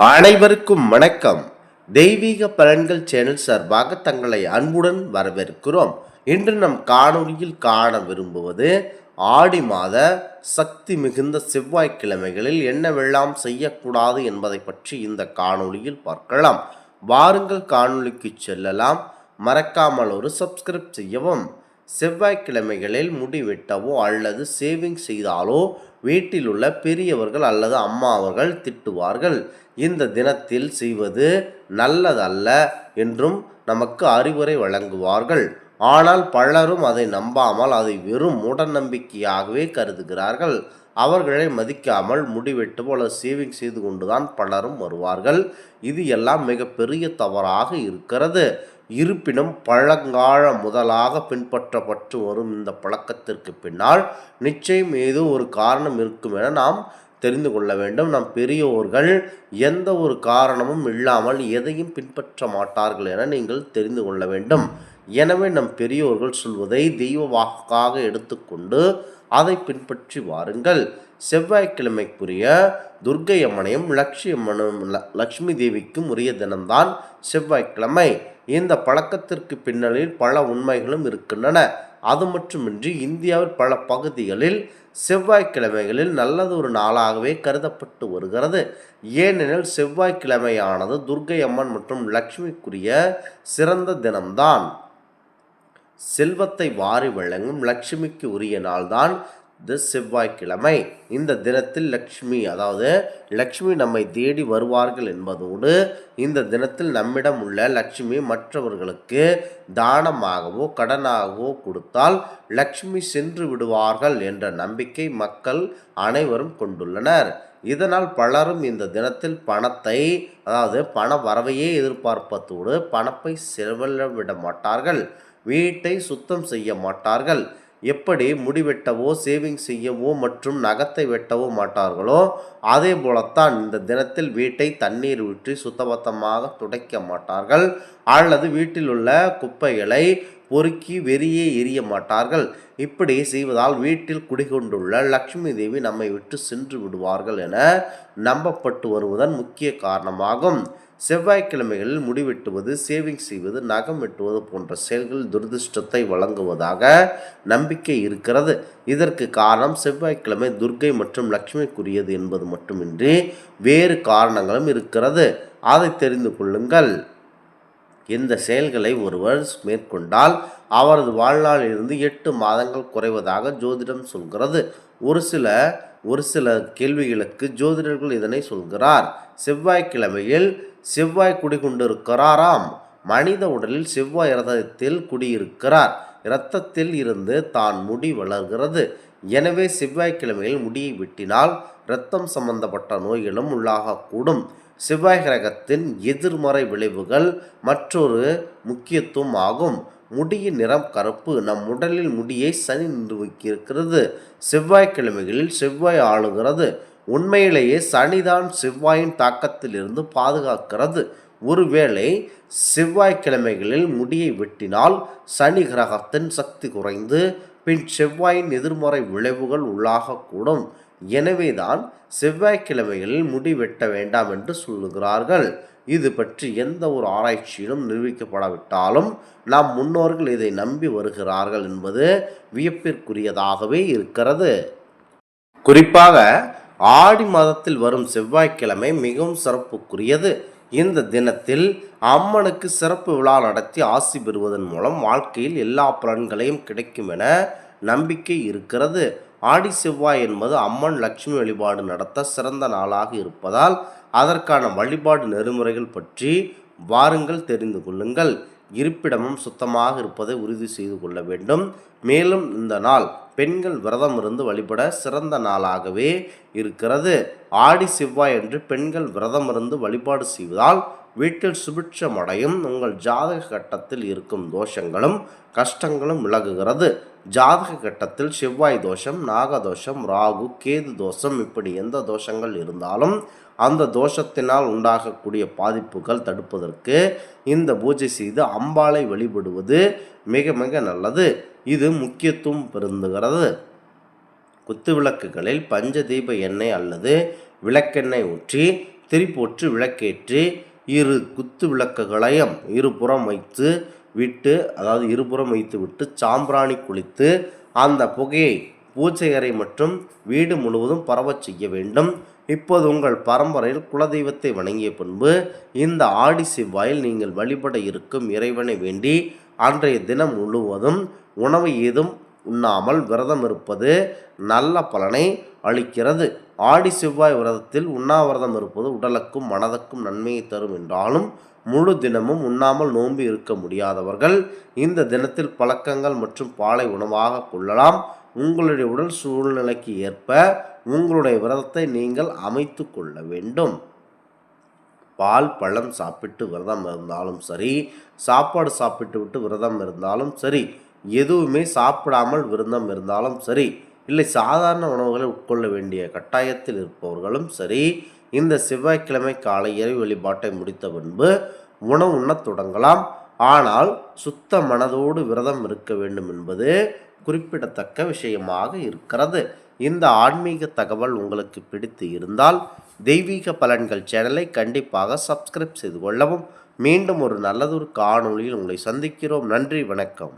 அனைவருக்கும் வணக்கம். தெய்வீக பலன்கள் சேனல் சார்பாக தங்களை அன்புடன் வரவேற்கிறோம். இன்று நம் காணொலியில் காண விரும்புவது ஆடி மாத சக்தி மிகுந்த செவ்வாய்க்கிழமைகளில் என்னவெல்லாம் செய்யக்கூடாது என்பதை பற்றி இந்த காணொளியில் பார்க்கலாம். வாருங்கள் காணொலிக்கு செல்லலாம். மறக்காமல் ஒரு சப்ஸ்கிரைப் செய்யவும் செவ்வாய்க்கிழமைகளில் முடி வெட்டவோ அல்லது சேவிங் செய்தாலோ வீட்டில் உள்ள பெரியவர்கள் அல்லது அம்மா அவர்கள் திட்டுவார்கள். இந்த தினத்தில் செய்வது நல்லதல்ல என்றும் நமக்கு அறிவுரை வழங்குவார்கள். ஆனால் பலரும் அதை நம்பாமல் அதை வெறும் மூடநம்பிக்கையாகவே கருதுகிறார்கள். அவர்களை மதிக்காமல் முடிவெட்டு அல்லது சேவிங் செய்து கொண்டுதான் பலரும் வருவார்கள். இது எல்லாம் மிகப்பெரிய தவறாக இருக்கிறது. இருப்பினும் பழங்கால முதலாக பின்பற்றப்பட்டு வரும் இந்த பழக்கத்திற்கு பின்னால் நிச்சயம் ஏதோ ஒரு காரணம் இருக்கும் என நாம் தெரிந்து கொள்ள வேண்டும். நம் பெரியோர்கள் எந்த ஒரு காரணமும் இல்லாமல் எதையும் பின்பற்ற மாட்டார்கள் என நீங்கள் தெரிந்து கொள்ள வேண்டும். எனவே நம் பெரியோர்கள் சொல்வதை தெய்வ வாக்காக எடுத்துக்கொண்டு அதை பின்பற்றி வாருங்கள். செவ்வாய்க்கிழமைக்குரிய துர்க்கை அம்மனையும் லக்ஷ்மி அம்மனும் ல- லக்ஷ்மி தேவிக்கும் உரிய தினம்தான் செவ்வாய்க்கிழமை. இந்த பழக்கத்திற்கு பின்னணியில் பல உண்மைகளும் இருக்கின்றன. அது மட்டுமின்றி இந்தியாவில் பல பகுதிகளில் செவ்வாய்க்கிழமைகளில் நல்லதொரு நாளாகவே கருதப்பட்டு வருகிறது. ஏனெனில் செவ்வாய்க்கிழமையானது துர்க்கை அம்மன் மற்றும் லக்ஷ்மிக்குரிய சிறந்த தினம்தான். செல்வத்தை வாரி வழங்கும் லட்சுமிக்கு உரிய நாள்தான் தி செவ்வாய்க்கிழமை. இந்த தினத்தில் லக்ஷ்மி அதாவது லக்ஷ்மி நம்மை தேடி வருவார்கள் என்பதோடு இந்த தினத்தில் நம்மிடம் உள்ள லக்ஷ்மி மற்றவர்களுக்கு தானமாகவோ கடனாகவோ கொடுத்தால் லக்ஷ்மி சென்று விடுவார்கள் என்ற நம்பிக்கை மக்கள் அனைவரும் கொண்டுள்ளனர். இதனால் பலரும் இந்த தினத்தில் பணத்தை அதாவது பண வரவையே எதிர்பார்ப்பதோடு பணப்பை செலவிட விட மாட்டார்கள். வீட்டை சுத்தம் செய்ய மாட்டார்கள். எப்படி முடி வெட்டவோ சேவிங் செய்யவோ மற்றும் நகத்தை வெட்டவோ மாட்டார்களோ அதே போலத்தான் இந்த தினத்தில் வீட்டை தண்ணீர் ஊற்றி சுத்தபத்தமாக துடைக்க மாட்டார்கள். அல்லது வீட்டில் உள்ள குப்பைகளை பொறுக்கி வெறியே எரிய மாட்டார்கள். இப்படி செய்வதால் வீட்டில் குடிகொண்டுள்ள லக்ஷ்மி தேவி நம்மை விட்டு சென்று விடுவார்கள் என நம்பப்பட்டு வருவதன் முக்கிய காரணமாகும். செவ்வாய்க்கிழமைகளில் முடிவெட்டுவது சேவிங் செய்வது நகம் வெட்டுவது போன்ற செயல்கள் துரதிருஷ்டத்தை வழங்குவதாக நம்பிக்கை இருக்கிறது. இதற்கு காரணம் செவ்வாய்க்கிழமை துர்க்கை மற்றும் லட்சுமிக்குரியது என்பது மட்டுமின்றி வேறு காரணங்களும் இருக்கிறது. அதை தெரிந்து கொள்ளுங்கள். இந்த செயல்களை ஒருவர் மேற்கொண்டால் அவரது வாழ்நாளிலிருந்து எட்டு மாதங்கள் குறைவதாக ஜோதிடம் சொல்கிறது. ஒரு சில ஒரு சில கேள்விகளுக்கு ஜோதிடர்கள் இதனை சொல்கிறார். செவ்வாய்க்கிழமையில் செவ்வாய் குடிகொண்டிருக்கிறாராம். மனித உடலில் செவ்வாய் இரதத்தில் குடியிருக்கிறார். இரத்தத்தில் இருந்து தான் முடி வளர்கிறது. எனவே செவ்வாய்க்கிழமையில் முடியை வெட்டினால் இரத்தம் சம்பந்தப்பட்ட நோய்களும் உள்ளாகக்கூடும். செவ்வாய் கிரகத்தின் எதிர்மறை விளைவுகள் மற்றொரு முக்கியத்துவம் ஆகும். முடியின் நிறம் கருப்பு. நம் உடலில் முடியை சனி நிர்வகிக்கிறது செவ்வாய்க்கிழமைகளில் செவ்வாய் ஆளுகிறது. உண்மையிலேயே சனிதான் செவ்வாயின் தாக்கத்திலிருந்து பாதுகாக்கிறது. ஒருவேளை செவ்வாய்க்கிழமைகளில் முடியை வெட்டினால் சனி கிரகத்தின் சக்தி குறைந்து பின் செவ்வாயின் எதிர்மறை விளைவுகள் உள்ளாகக்கூடும். எனவேதான் செவ்வாய்க்கிழமைகளில் முடி வெட்ட வேண்டாம் என்று சொல்லுகிறார்கள். இது பற்றி எந்த ஒரு ஆராய்ச்சியிலும் நிரூபிக்கப்படாவிட்டாலும் நாம் முன்னோர்கள் இதை நம்பி வருகிறார்கள் என்பது வியப்பிற்குரியதாகவே இருக்கிறது. குறிப்பாக ஆடி மாதத்தில் வரும் செவ்வாய்க்கிழமை மிகவும் சிறப்புக்குரியது. இந்த தினத்தில் அம்மனுக்கு சிறப்பு விழா நடத்தி ஆசி பெறுவதன் மூலம் வாழ்க்கையில் எல்லா பலன்களையும் கிடைக்கும் என நம்பிக்கை இருக்கிறது. ஆடி செவ்வாய் என்பது அம்மன் லட்சுமி வழிபாடு நடத்த சிறந்த நாளாக இருப்பதால் அதற்கான வழிபாடு நெறிமுறைகள் பற்றி வாருங்கள் தெரிந்து கொள்ளுங்கள். இருப்பிடமும் சுத்தமாக இருப்பதை உறுதி செய்து கொள்ள வேண்டும். மேலும் இந்த நாள் பெண்கள் விரதம் இருந்து வழிபட சிறந்த நாளாகவே இருக்கிறது. ஆடி செவ்வாய் என்று பெண்கள் விரதம் இருந்து வழிபாடு செய்வதால் வீட்டில் சுபிட்சம் அடையும் உங்கள் ஜாதக கட்டத்தில் இருக்கும் தோஷங்களும் கஷ்டங்களும் விலகுகிறது. ஜாதக கட்டத்தில் செவ்வாய் தோஷம் நாகதோஷம் ராகு கேது தோஷம் இப்படி எந்த தோஷங்கள் இருந்தாலும் அந்த தோஷத்தினால் உண்டாகக்கூடிய பாதிப்புகள் தடுப்பதற்கு இந்த பூஜை செய்து அம்பாளை வழிபடுவது மிக மிக நல்லது. இது முக்கியத்துவம் பெருந்துகிறது குத்து விளக்குகளில் பஞ்சதீப எண்ணெய் அல்லது விளக்கெண்ணெய் ஊற்றி திரிப்போற்று விளக்கேற்றி இரு குத்து விளக்குகளையும் இருபுறம் வைத்து விட்டு அதாவது இருபுறம் வைத்து விட்டு சாம்பிராணி குளித்து அந்த புகையை பூஜை அறை மற்றும் வீடு முழுவதும் பரவச் செய்ய வேண்டும். இப்போது உங்கள் பரம்பரையில் குலதெய்வத்தை வணங்கிய பின்பு இந்த ஆடி செவ்வாயில் நீங்கள் வழிபட இருக்கும் இறைவனை வேண்டி அன்றைய தினம் முழுவதும் உணவு ஏதும் உண்ணாமல் விரதம் இருப்பது நல்ல பலனை அளிக்கிறது. ஆடி செவ்வாய் விரதத்தில் உண்ணாவிரதம் இருப்பது உடலுக்கும் மனதுக்கும் நன்மையை தரும் என்றாலும் முழு தினமும் உண்ணாமல் நோன்பு இருக்க முடியாதவர்கள் இந்த தினத்தில் பழக்கங்கள் மற்றும் பாலை உணவாக கொள்ளலாம். உங்களுடைய உடல் சூழ்நிலைக்கு ஏற்ப உங்களுடைய விரதத்தை நீங்கள் அமைத்து கொள்ள வேண்டும். பால் பழம் சாப்பிட்டு விரதம் இருந்தாலும் சரி சாப்பாடு சாப்பிட்டு விட்டு விரதம் இருந்தாலும் சரி எதுவுமே சாப்பிடாமல் விரதம் இருந்தாலும் சரி இல்லை சாதாரண உணவுகளை உட்கொள்ள வேண்டிய கட்டாயத்தில் இருப்பவர்களும் சரி இந்த செவ்வாய்க்கிழமை காலை இறை வழிபாட்டை முடித்த பின்பு உணவு உண்ணத் தொடங்கலாம். ஆனால் சுத்த மனதோடு விரதம் இருக்க வேண்டும் என்பது குறிப்பிடத்தக்க விஷயமாக இருக்கிறது. இந்த ஆன்மீக தகவல் உங்களுக்கு பிடித்து இருந்தால் தெய்வீக பலன்கள் சேனலை கண்டிப்பாக சப்ஸ்கிரைப் செய்து கொள்ளவும். மீண்டும் ஒரு நல்லதொரு காணொளியில் உங்களை சந்திக்கிறோம். நன்றி வணக்கம்.